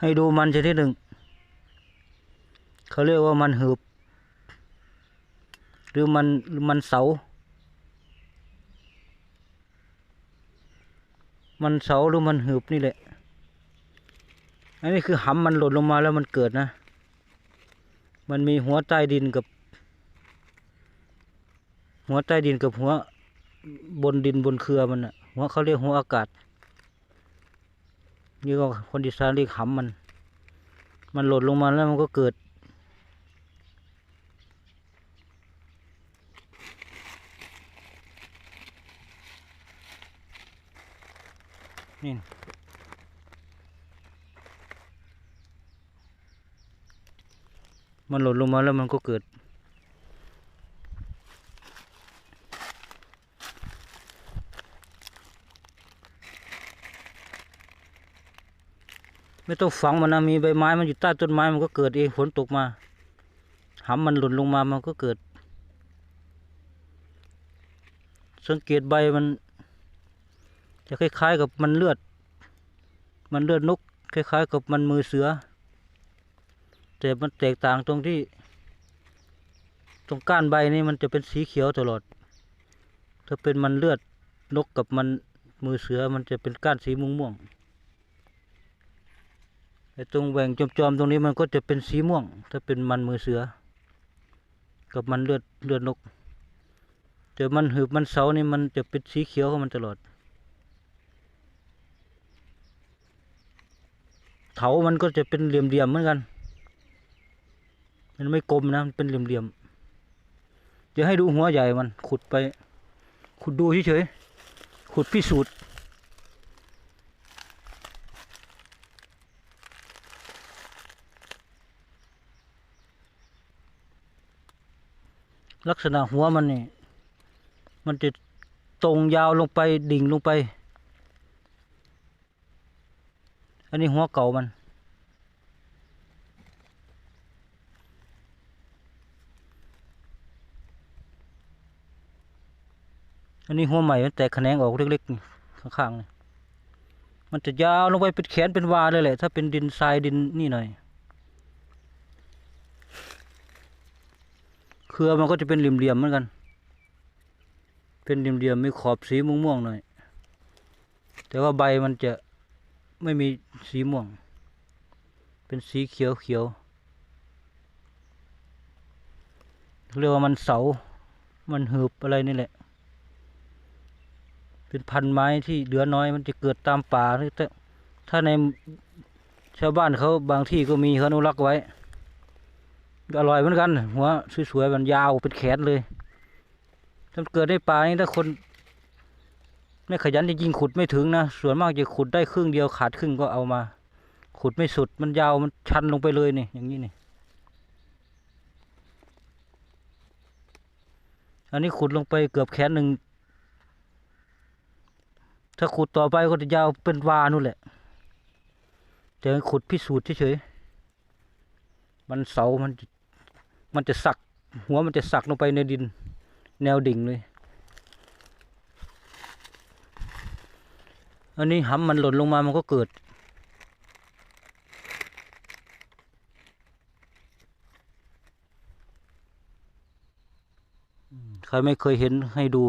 ให้ดูมันชนิดหนึ่ง เขาเรียกว่ามันหืบ หรือมันมันเสา มันเสาหรือมันหืบนี่แหละ อันนี้คือหำมันหล่นลงมาแล้วมันเกิดนะ มันมีหัวใต้ดินกับ หัวใต้ดินกับหัวบนดินบนเครือมันอะหัวเขาเรียกหัวอากาศนี่ก็คนอีสานเรียกหำมัน มันหล่นลงมาแล้วมันก็เกิด นี่มันหล่นลงมาแล้วมันก็เกิด ไม่ต้องฝังมันนะมีใบไม้มันอยู่ใต้ต้นไม้มันก็เกิดเองฝนตกมาหำมันหล่นลงมามันก็เกิด สังเกตใบมัน จะคล้ายๆกับมันเลือด มันเลือดนก คล้ายๆ กับมันมือเสือ แต่มันแตกต่างตรงที่ ตรงก้านใบนี่มันจะเป็นสีเขียวตลอด ถ้าเป็นมันเลือดนกกับมันมือเสือมันจะเป็นก้านสีม่วงม่วงๆ ไอ้ตรงแหว่งจอมๆตรงนี้มันก็จะเป็นสีม่วง ถ้าเป็นมันมือเสือ กับมันเลือดเลือดนกแต่มันหืบมันเสานี่มันจะเป็นสีเขียวของมันตลอด เถามันก็จะเป็นเหลี่ยมๆเหมือนกัน มันไม่กลมนะมันเป็นเหลี่ยมๆจะให้ดูหัวใหญ่มันขุดไป ขุดดูเฉยๆขุดพิสูจน์ ลักษณะหัวมันนี่ มันจะตรงยาวลงไปดิ่งลงไป อันนี้หัวเก่ามัน อันนี้หัวใหม่มันแตกแขนงออกเล็กๆข้างๆนี่มันจะยาวลงไปเป็นแขนเป็นวาเลยแหละ ถ้าเป็นดินทรายดินนี่หน่อย เค รือมันก็จะเป็นเหลี่ยมๆเหมือนกัน เป็นเหลี่ยมๆมีขอบสีม่วงๆหน่อย แต่ว่าใบมันจะไม่มีสีม่วง เป็นสีเขียวเขียวเรียกว่ามันเสา มันหืบอะไรนี่แหละ เป็นพันไม้ที่เหลือน้อยมันจะเกิดตามป่าถ้าในชาวบ้านเขาบางที่ก็มีเขาอนุรักษ์ไว้ อร่อยเหมือนกันหัวสวยๆมันยาวเป็นแขนเลยถ้าเกิดในป่านี่ถ้าคนไม่ขยันจริงขุดไม่ถึงนะส่วนมากจะขุดได้ครึ่งเดียวขาดครึ่งก็เอามา ขุดไม่สุดมันยาวมันชันลงไปเลยนี่อย่างนี้นี่อันนี้ขุดลงไปเกือบแขนหนึ่งถ้าขุดต่อไปก็จะยาวเป็นวานู่นแหละแต่ขุดพิสูจน์เฉยๆมันเสามัน มันจะสัก หัวมันจะสักลงไปในดิน แนวดิ่งเลย อันนี้หำมันหล่นลงมามันก็เกิด ใครไม่เคยเห็นให้ดู